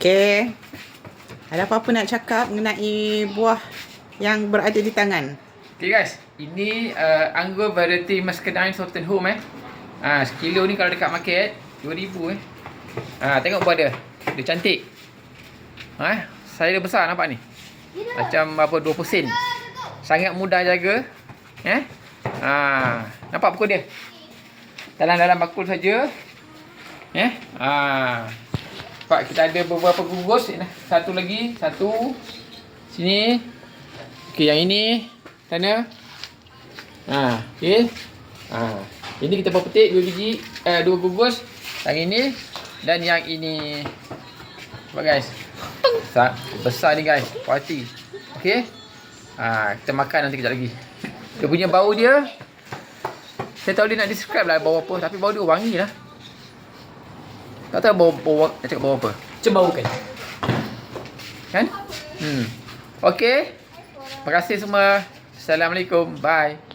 Okay. Ada apa-apa nak cakap mengenai buah yang berada di tangan? Okay guys, ini uh, anggur variety Muscadine Sultan Home eh. Ah, sekilo ni kalau dekat market 2000 eh. Ah, tengok buah dia. Dia cantik. Ha, saya dia besar nampak ni. Macam apa 20 sen. Sangat mudah jaga. Eh? Ah, nampak bakul dia? Dalam-dalam bakul saja. Eh? Ah. Pak kita ada beberapa gugus Satu lagi, satu sini. Okey, yang ini sana. Ha, okey. Ha, ini kita buat petik dua biji, eh, dua gugus. Yang ini dan yang ini. Nampak guys. Besar, besar ni guys. Kualiti. Okey. Ha, kita makan nanti kejap lagi. Dia punya bau dia saya tahu dia nak describe lah bau apa tapi bau dia wangi lah. Tak tahu bau bau nak cakap bau apa. Macam bau kan? Kan? Hmm. Okey. Terima kasih semua. Assalamualaikum. Bye.